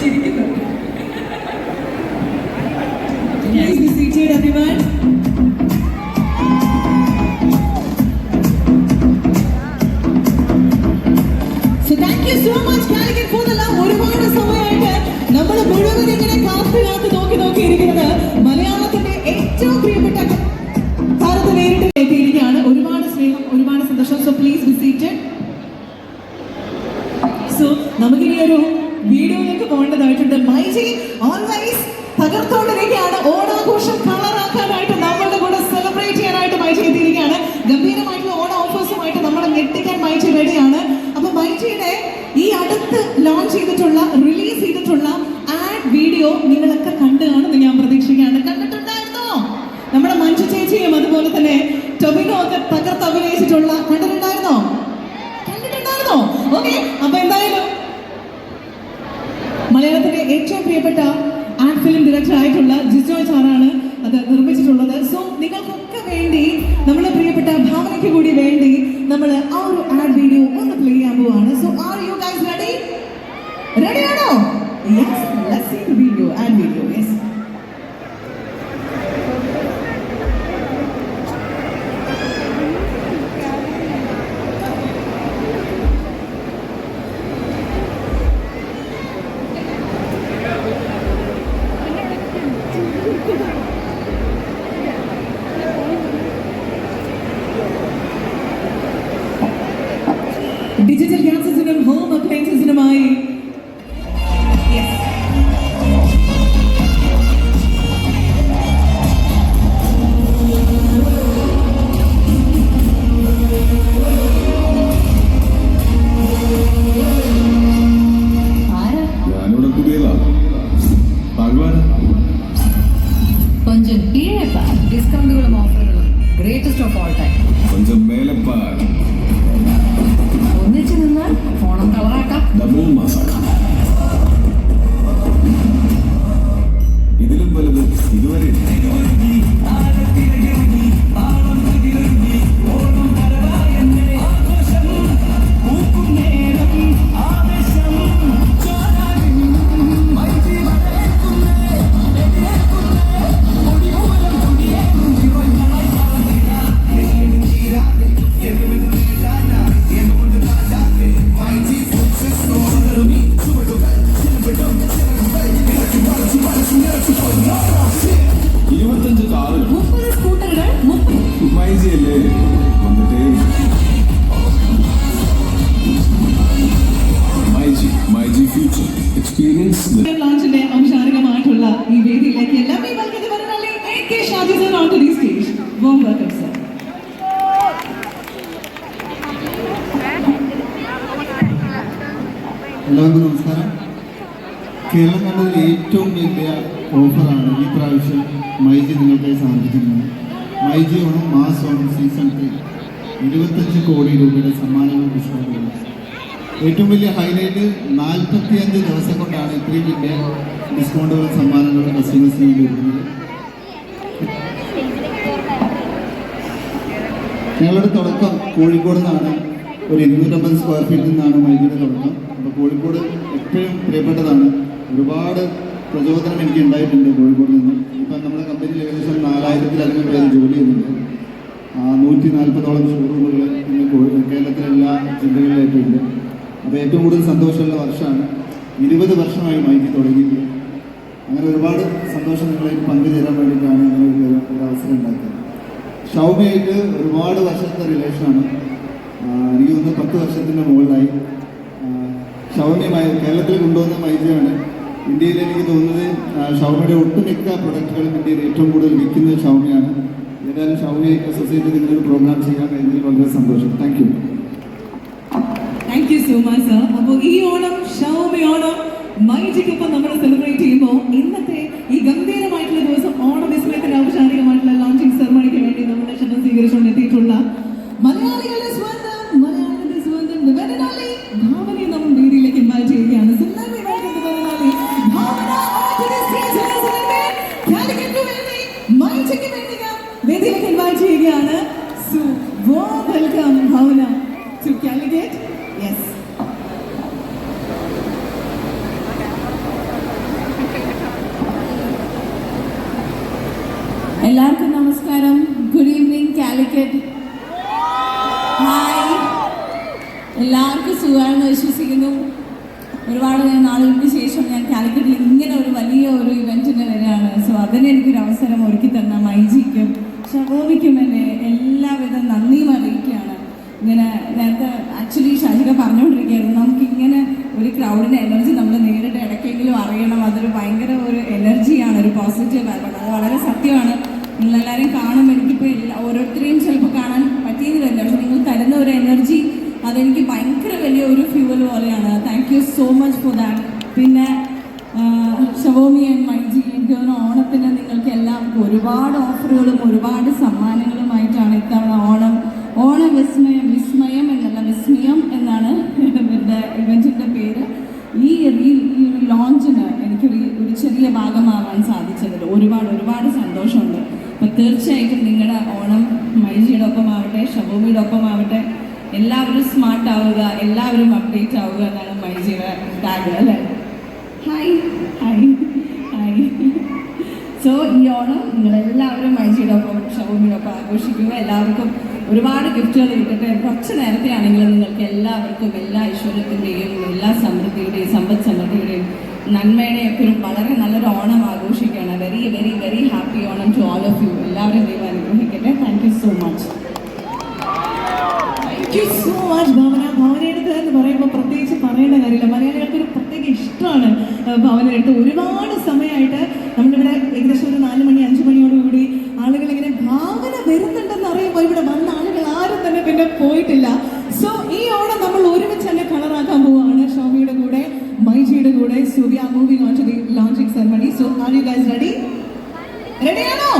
ചിരിക്കുന്നു വീഡിയോയിലേക്ക് പോകേണ്ടതായിട്ടുണ്ട് മൈജി ഓൾവേസ് ആണോ yes let's see the video ad video yes digital ഗ്യാസസിനും home അപ്ലയൻസസിനുമായി greatest of all time. Experience ലോഞ്ചിന്റെ ഔപചാരികമായിട്ടുള്ള ഈ വേദിയിലേക്ക് എല്ലാവരെയും Shaji sir stage. Warm welcome, sir. എല്ലാവർക്കും നമസ്കാരം. കേരളം കണ്ടതിൽ ഏറ്റവും വലിയ ഓഫറാണ് ഈ പ്രാവശ്യം മൈജി നിങ്ങൾക്കായി സമർപ്പിച്ചിരിക്കുന്നത് myG Onam mass Onam season three ഇരുപത്തഞ്ച് കോടി രൂപയുടെ സമ്മാനങ്ങൾ ഡിസ്കൗണ്ടുകൾ ഏറ്റവും വലിയ ഹൈലൈറ്റ് നാൽപ്പത്തിയഞ്ച് ദിവസം കൊണ്ടാണ് ഇത്രയും വലിയ ഡിസ്കൗണ്ടുകളും സമ്മാനങ്ങളും കസ്റ്റമേഴ്സിന് വേണ്ടി ഒരുക്കുന്നത് ഞങ്ങളുടെ തുടക്കം കോഴിക്കോട് നിന്നാണ്. ഒരു ഇരുന്നൂറ്റമ്പത് സ്ക്വയർ ഫീറ്റിൽ നിന്നാണ് മൈജിയുടെ തുടക്കം. അപ്പോൾ കോഴിക്കോട് എപ്പോഴും പ്രിയപ്പെട്ടതാണ്. ഒരുപാട് പ്രചോദനം എനിക്ക് ഉണ്ടായിട്ടുണ്ട് കോഴിക്കോട് നിന്ന്. ഇപ്പം നമ്മുടെ കമ്പനിയിൽ ഏകദേശം നാലായിരത്തിലധികം പേര് ജോലി ചെയ്യുന്നുണ്ട്. നൂറ്റി നാൽപ്പതോളം ഷോറൂമുകൾ ഇന്ന് കോഴിക്കോട് കേരളത്തിലെല്ലാ ജില്ലകളിലായിട്ടുണ്ട്. അപ്പോൾ ഏറ്റവും കൂടുതൽ സന്തോഷമുള്ള വർഷമാണ്. ഇരുപത് വർഷമായി മൈജി തുടങ്ങിയിട്ട്. അങ്ങനെ ഒരുപാട് സന്തോഷം നിങ്ങളായിട്ട് പങ്കുചേരാൻ വേണ്ടിയിട്ടാണ് ഞങ്ങൾ ഒരു അവസരം ഉണ്ടാക്കുന്നത് ഷൗമയായിട്ട് ഒരുപാട് വർഷത്തെ റിലേഷനാണ്. എനിക്ക് തോന്നുന്നു പത്ത് വർഷത്തിന്റെ മുകളിലായി. ആഹ് ഷൗമി മൈ- കേരളത്തിൽ കൊണ്ടുവന്ന മൈജയാണ്. ഇന്ത്യയിൽ എനിക്ക് തോന്നുന്നത് ഷൗമിയുടെ ഒട്ടുമിക്ക പ്രൊഡക്റ്റുകളും ഇന്ത്യയിൽ ഏറ്റവും കൂടുതൽ വിൽക്കുന്നത് ഷൗമിയാണ്. ഏതായാലും ഷൗമി സൊസൈറ്റി നിങ്ങളൊരു പ്രോഗ്രാം ചെയ്യാൻ കഴിഞ്ഞതിൽ വളരെ സന്തോഷം. Thank you thank you so much sir അപ്പോൾ ഈ ഓണം ഷൗമി ഓണം മൈജിക്കൊപ്പം നമ്മൾ സെലിബ്രേറ്റ് ചെയ്യുമ്പോൾ ഇന്നത്തെ ഈ ഗംഭീരമായിട്ടുള്ള ദിവസം ഓണ വിസ്മയത്തിന്റെ ഔപചാരികമായിട്ടുള്ള ലോഞ്ചിങ് സെറമണിക്ക് വേണ്ടി നമ്മുടെ ക്ഷണം സ്വീകരിച്ചുകൊണ്ട് എല്ലാവർക്കും നമസ്കാരം. ഗുഡ് ഈവനിങ് കാലിക്കറ്റ് ഹായ് എല്ലാവർക്കും സുഖമാണെന്ന് വിശ്വസിക്കുന്നു. ഒരുപാട് ഞാൻ നാളുകൾക്ക് ശേഷം ഞാൻ കാലിക്കറ്റിൽ ഇങ്ങനെ ഒരു വലിയ ഒരു ഇവന്റിന് വരികയാണ്. സോ അതിന് എനിക്കൊരു അവസരം ഒരുക്കി തന്ന മൈജിക്കും ഷവോമിക്കും എന്നെ എല്ലാവിധ നന്ദിയും അറിയിക്കുകയാണ്. ഇങ്ങനെ നേരത്തെ ആക്ച്വലി ഷാഹിക പറഞ്ഞുകൊണ്ടിരിക്കുകയായിരുന്നു നമുക്ക് ഇങ്ങനെ ഒരു ക്രൗഡിന്റെ എനർജി നമ്മൾ നേരിട്ട് ഇടയ്ക്കെങ്കിലും അറിയണം. അതൊരു ഭയങ്കര ഒരു എനർജിയാണ് ഒരു പോസിറ്റീവ് അത് വളരെ സത്യമാണ്. നിങ്ങളെല്ലാവരും കാണും എനിക്കിപ്പോൾ എല്ലാ ഓരോരുത്തരെയും ചിലപ്പോൾ കാണാൻ പറ്റിയെന്ന് വരില്ല പക്ഷെ നിങ്ങൾ തരുന്ന ഒരു എനർജി അതെനിക്ക് ഭയങ്കര വലിയ ഒരു ഫ്യൂവൽ പോലെയാണ്. Thank you so much for that പിന്നെ ഷവോമി ആൻഡ് മൈജി എനിക്ക് ഓണത്തിന് നിങ്ങൾക്ക് എല്ലാം ഒരുപാട് ഓഫറുകളും ഒരുപാട് സമ്മാനങ്ങളുമായിട്ടാണ് ഇത്തവണ ഓണം ഓണ വിസ്മയം വിസ്മയം എന്നല്ല വിസ്മയം എന്നാണ് ഇവരുടെ ഇവന്റിന്റെ പേര്. ഈ റീ- ഈ ഒരു ലോഞ്ചിന് എനിക്കൊരു ഒരു ചെറിയ ഭാഗമാവാൻ സാധിച്ചതിൽ ഒരുപാട് ഒരുപാട് സന്തോഷമുണ്ട്. അപ്പം തീർച്ചയായിട്ടും നിങ്ങളുടെ ഓണം മൈജിയുടെ ഒപ്പം ആവട്ടെ ഷബോമിയുടെ ഒപ്പം ആവട്ടെ എല്ലാവരും സ്മാർട്ട് ആവുക എല്ലാവരും അപ്ഡേറ്റ് ആവുക എന്നാണ് മൈജിയുടെ ടാഗ് അല്ലേ? ഹായ് ഹായ് ഹായ് സോ ഈ ഓണം നിങ്ങളെല്ലാവരും മൈജിയുടെ ഒപ്പം ഷവോമിയുടെ ഒപ്പം ആഘോഷിക്കുക. എല്ലാവർക്കും ഒരുപാട് ഗിഫ്റ്റുകൾ കിട്ടട്ടെ. കുറച്ച് നേരത്തെ ആണെങ്കിലും നിങ്ങൾക്ക് എല്ലാവർക്കും എല്ലാ ഐശ്വര്യത്തിന്റെയും എല്ലാ സമൃദ്ധിയുടെയും സമ്പദ് സമൃദ്ധിയുടെയും നന്മയുടെയും എപ്പോഴും വളരെ നല്ലൊരു ഓണം ആഘോഷിക്കുകയാണ്. Very very very happy Onam to all of you എല്ലാവരും ദൈവം അനുഗ്രഹിക്കട്ടെ. Thank you so much thank so much Bhavana. ഭാവനയെടുത്ത് എന്ന് പറയുമ്പോൾ പ്രത്യേകിച്ച് പറയേണ്ട കാര്യമില്ല. മലയാളികൾക്ക് ഒരു പ്രത്യേക ഇഷ്ടമാണ് ഭാവനയെടുത്ത് ഒരുപാട് സമയമായിട്ട് നമ്മളിവിടെ ഏകദേശം ഒരു നാല് മണി അഞ്ച് മണിയോടുകൂടി ആളുകൾ ഇങ്ങനെ ഭാവന വരുന്നുണ്ടെന്ന് അറിയുമ്പോൾ ഇവിടെ വന്ന ആളുകൾ ആരും തന്നെ പിന്നെ പോയിട്ടില്ല സോ ഈ ഓണം നമ്മൾ ഒരുമിച്ച് തന്നെ കളറാക്കാൻ പോവുകയാണ് ഷോമിയുടെ കൂടെ മൈജിയുടെ കൂടെ so we are moving on to the launching ceremony so are you guys ready റെഡിയാണോ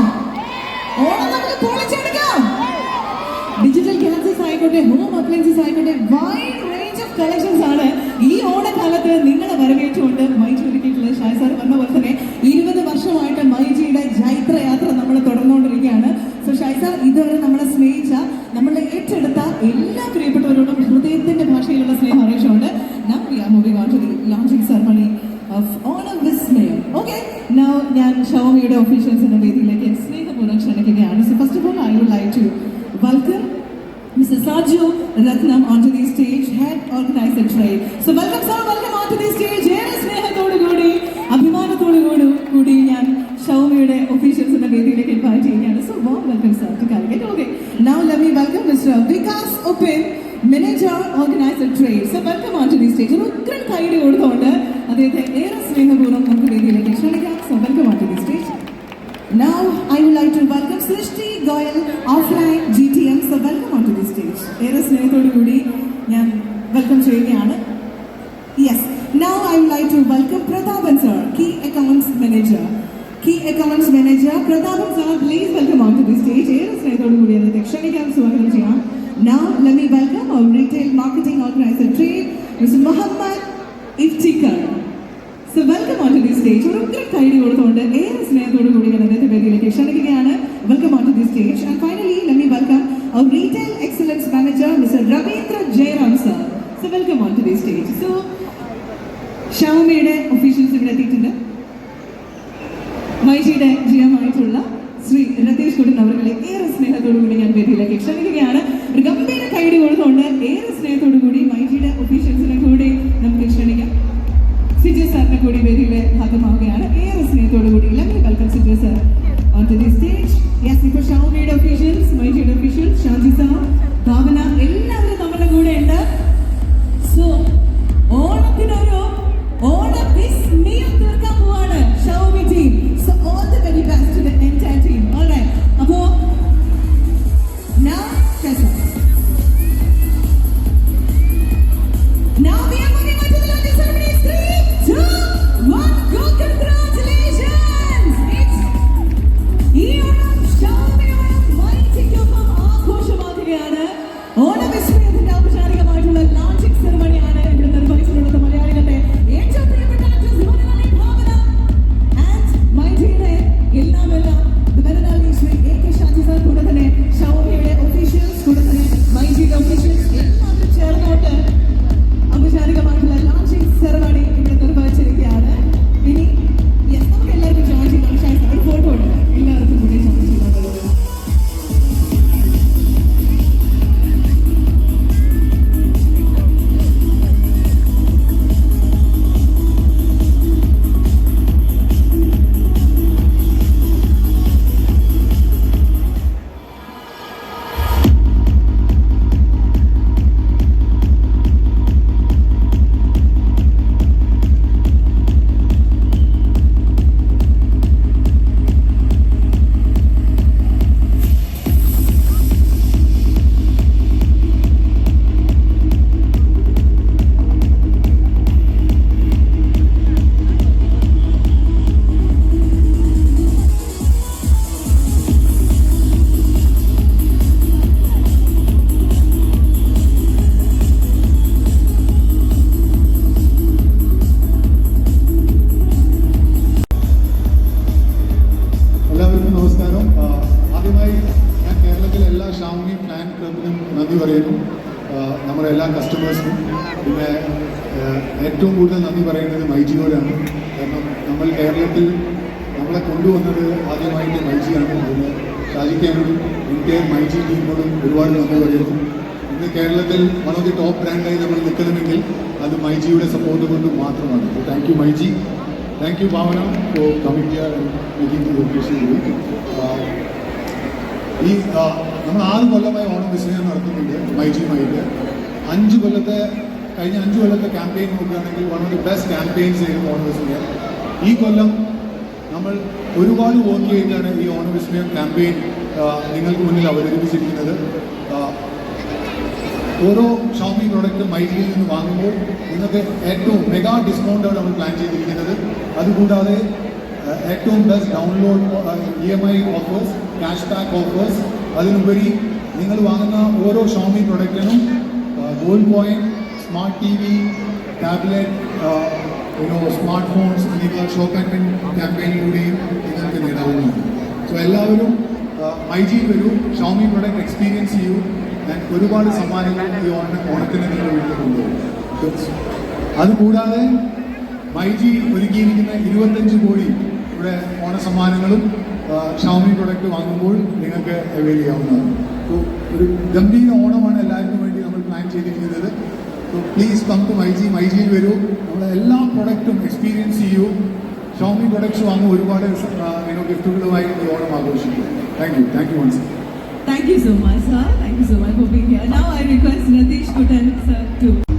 ഓണം നമുക്ക് പൊളിച്ചെടുക്കാം ഡിജിറ്റൽ ഗ്യാസസ് ആയിക്കോട്ടെ ഹോം അപ്ലയൻസസ് ആയിക്കോട്ടെ വൈഡ് റേഞ്ച് ഓഫ് കളക്ഷൻസ് ആണ് ഈ ഓണക്കാലത്ത് വരവേറ്റുകൊണ്ട് മൈജി ഒരുക്കിയിട്ടുള്ളത് ഷായ് സാർ പറഞ്ഞ പോലെ തന്നെ ഇരുപത് വർഷമായിട്ട് മൈജിയുടെ ജൈത്രയാത്ര നമ്മൾ തുടർന്നുകൊണ്ടിരിക്കുകയാണ് സോ ഷായ് സാർ ഇതുവരെ നമ്മളെ സ്നേഹിച്ച നമ്മളെ ഏറ്റെടുത്ത എല്ലാ പ്രിയപ്പെട്ടവരോടും ഹൃദയത്തിന്റെ ഭാഷയിലുള്ള സ്നേഹം അറിയിച്ചുകൊണ്ട് now we are moving on to the launching ceremony of Onam വിസ്മയം ഓക്കെ നൗ ഞാൻ ഷവമിയുടെ എന്ന വേദിയിലേക്ക് സ്നേഹപൂർവം ക്ഷണിക്കുകയാണ് so first of all I would like to welcome Mr. Saju Ratnam onto the stage, head organizer trade. So welcome sir, welcome welcome sir to Calicut okay now let me welcome Mr Vikas open manager organiser trade so welcome on to the stage ഒരു ഉഗ്രൻ കൈഡി കൊടുത്തുകൊണ്ട് അദ്ദേഹത്തെ ഏറെ സ്നേഹപൂർവം നമുക്ക് വേദിയിലേക്ക് ക്ഷണിക്കാം. So welcome on to the stage now I would like to welcome Srishti Goyal offline G T M so welcome on to the stage ഏറെ സ്നേഹത്തോടു കൂടി ഞാൻ വെൽക്കം ചെയ്യുകയാണ്. Key accounts manager Prathapan sir please welcome on to the stage ഏറെ സ്നേഹത്തോടു കൂടി അദ്ദേഹത്തെ ക്ഷണിക്കാൻ സ്വാഗതം ചെയ്യാം. Now let me welcome our retail marketing organiser trade Mr Muhammad Iftikhar so welcome on to the stage ഒരു ഉഗ്ര കൈഡി കൊടുത്തുകൊണ്ട് ഏറെ സ്നേഹത്തോടു കൂടി അദ്ദേഹത്തെ വേദിയിലേക്ക് ക്ഷണിക്കുകയാണ്. Welcome on to the stage and finally let me welcome our retail excellence manager mister Ravindra Jayaram sir so welcome on to the stage so ഷൗമിയുടെ ഒഫീഷ്യൽസ് നന്ദി പറയുന്നു. നമ്മുടെ എല്ലാ കസ്റ്റമേഴ്സിനും പിന്നെ ഏറ്റവും കൂടുതൽ നന്ദി പറയുന്നത് മൈജിയോടാണ്. കാരണം നമ്മൾ കേരളത്തിൽ നമ്മളെ കൊണ്ടുവന്നത് ആദ്യമായിട്ട് മൈജിയാണ്. അതിന് ഷാജിക്കാനോടും ഇന്ത്യൻ മൈജി ടീമിനോടും ഒരുപാട് നന്ദി പറയുന്നു. ഇന്ന് കേരളത്തിൽ വൺ ഓഫ് ദി ടോപ്പ് ബ്രാൻഡായി നമ്മൾ നിൽക്കണമെങ്കിൽ അത് മൈജിയുടെ സപ്പോർട്ട് കൊണ്ട് മാത്രമാണ്. Thank you myG. Thank you Bhavana for coming ഈ നമ്മൾ ആറ് കൊല്ലമായി ഓണം വിസ്മയം നടത്തുന്നുണ്ട് മൈജിയുമായിട്ട് അഞ്ച് കൊല്ലത്തെ കഴിഞ്ഞ അഞ്ച് കൊല്ലത്തെ ക്യാമ്പയിൻ നോക്കുകയാണെങ്കിൽ one of the best campaigns ആയിരുന്നു ഓണം വിസ്മയം ഈ കൊല്ലം നമ്മൾ ഒരുപാട് വർക്ക് ചെയ്തിട്ടാണ് ഈ ഓണം വിസ്മയം ക്യാമ്പയിൻ നിങ്ങൾക്ക് മുന്നിൽ അവതരിപ്പിച്ചിരിക്കുന്നത്. ഓരോ ഷോപ്പിംഗ് പ്രോഡക്റ്റ് മൈജിയിൽ നിന്ന് വാങ്ങുമ്പോൾ നിങ്ങൾക്ക് ഏറ്റവും മെഗാ ഡിസ്കൗണ്ടാണ് നമ്മൾ പ്ലാൻ ചെയ്തിരിക്കുന്നത്. അതുകൂടാതെ ഏറ്റവും best download E M I offers cash back offers അതിനുപരി നിങ്ങൾ വാങ്ങുന്ന ഓരോ Xiaomi പ്രൊഡക്റ്റിനും gold point smart T V tablet smart phones എന്നിവ ആൻഡ് വിൻ ക്യാമ്പയിനിലൂടെയും നിങ്ങൾക്ക് നേടാവുന്നതാണ്. സോ എല്ലാവരും ഐ ജി വരൂ ഷോമി പ്രൊഡക്റ്റ് എക്സ്പീരിയൻസ് ചെയ്യൂ. ആൻഡ് ഒരുപാട് സമ്മാനങ്ങൾ ഈ ഓണ ഓണത്തിന് നിങ്ങൾ വീട്ടിൽ കൊണ്ടുപോകും അതുകൂടാതെ മൈജി ഒരുക്കിയിരിക്കുന്ന ഇരുപത്തഞ്ച് കോടി ഇവിടെ ഓണസമ്മാനങ്ങളും ഷൗമി പ്രൊഡക്റ്റ് വാങ്ങുമ്പോൾ നിങ്ങൾക്ക് അവൈൽ ചെയ്യാവുന്നതാണ്. ഒരു ഗംഭീര ഓണമാണ് എല്ലാവർക്കും വേണ്ടി നമ്മൾ പ്ലാൻ ചെയ്തിരിക്കുന്നത്. So please come to myG my ജിയിൽ വരൂ. നമ്മുടെ എല്ലാ പ്രൊഡക്റ്റും എക്സ്പീരിയൻസ് ചെയ്യൂ. ഷോമി പ്രൊഡക്ട്സ് വാങ്ങും ഒരുപാട് ഗിഫ്റ്റുകളുമായി ഈ ഓണം ആഘോഷിക്കും. Thank you thank you once Thank you so much, sir. Thank you so much for being here. Now I request Natish Kutan sir to